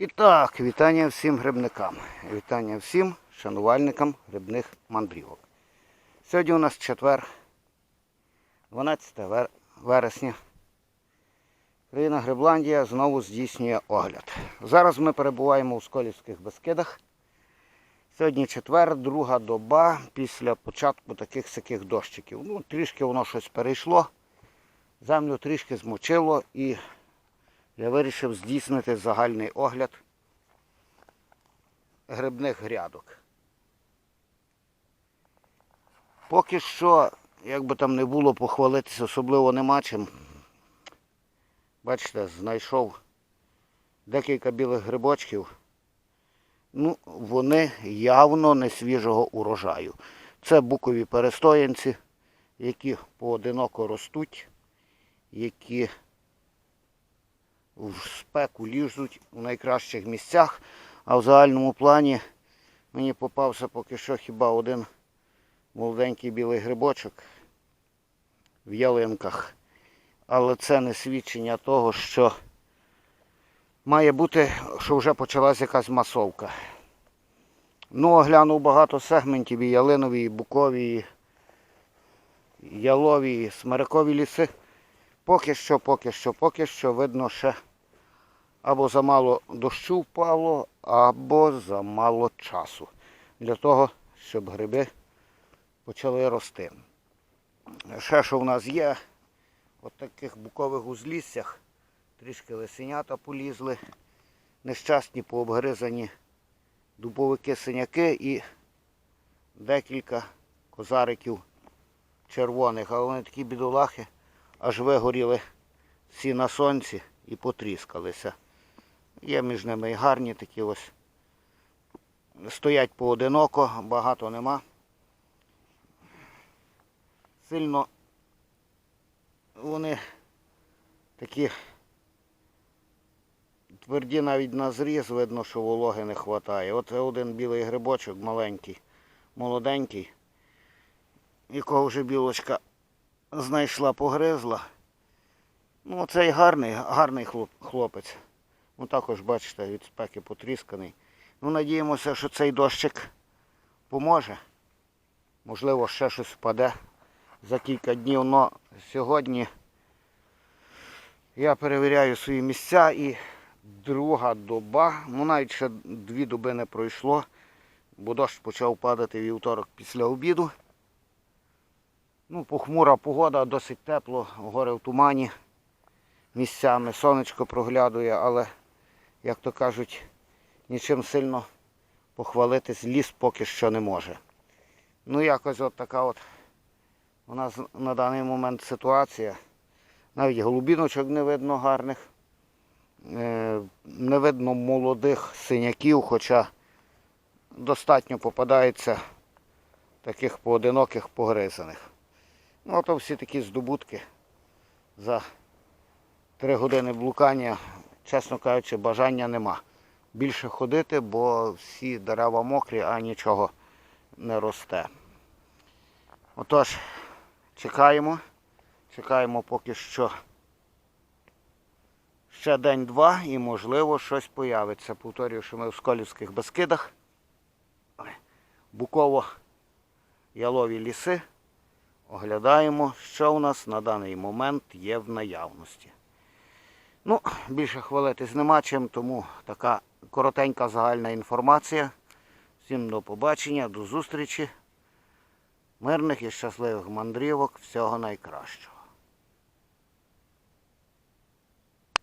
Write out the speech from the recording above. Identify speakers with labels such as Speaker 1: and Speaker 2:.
Speaker 1: І так, вітання всім грибникам. Вітання всім шанувальникам грибних мандрівок. Сьогодні у нас четвер, 12 вер- вересня. Країна Грибландія знову здійснює огляд. Зараз ми перебуваємо у Сколівських Бескидах. Сьогодні четвер, друга доба після початку таких сяких дощиків. Ну, трішки воно щось перейшло, землю трішки змочило і я вирішив здійснити загальний огляд грибних грядок. Поки що, як би там не було, похвалитися особливо нема чим. Бачите, знайшов декілька білих грибочків. Ну, вони явно не свіжого урожаю. Це букові перестоянці, які поодиноко ростуть, які в спеку ліжуть у найкращих місцях, а в загальному плані мені попався поки що хіба один молоденький білий грибочок в ялинках. Але це не свідчення того, що має бути, що вже почалась якась масовка. Ну, оглянув багато сегментів і ялинові, і букові, і ялові, і смирикові ліси. Поки що, поки що, поки що видно ще або замало дощу впало, або замало часу для того, щоб гриби почали рости. Ще що в нас є, от таких букових узліссях. Трішки лисенята полізли, нещасні пообгризані дубовики синяки і декілька козариків червоних, але вони такі бідолахи аж вигоріли всі на сонці і потріскалися. Є між ними і гарні такі ось. Стоять поодиноко, багато нема. Сильно вони такі тверді навіть на зріз, видно, що вологи не вистачає. От один білий грибочок маленький, молоденький, якого вже білочка знайшла, погризла. Ну, цей гарний, гарний хлоп- хлопець. Ну також, бачите, від спеки потрісканий. Ну, надіємося, що цей дощик поможе. Можливо, ще щось впаде за кілька днів. Но сьогодні я перевіряю свої місця і друга доба, ну навіть ще дві доби не пройшло, бо дощ почав падати вівторок після обіду. Ну, похмура погода, досить тепло, гори в тумані місцями, сонечко проглядує, але, як то кажуть, нічим сильно похвалитись ліс поки що не може. Ну, якось от така от у нас на даний момент ситуація. Навіть голубіночок не видно гарних, е, не видно молодих синяків, хоча достатньо попадається таких поодиноких погризаних. Ну, то всі такі здобутки за три години блукання, чесно кажучи, бажання нема. Більше ходити, бо всі дерева мокрі, а нічого не росте. Отож, чекаємо. Чекаємо поки що ще день-два і можливо щось появиться. Повторюю, що ми в Сколівських Бескидах. Буково-ялові ліси. Оглядаємо, що у нас на даний момент є в наявності. Ну, більше хвалитись нема чим, тому така коротенька загальна інформація. Всім до побачення, до зустрічі. Мирних і щасливих мандрівок, всього найкращого.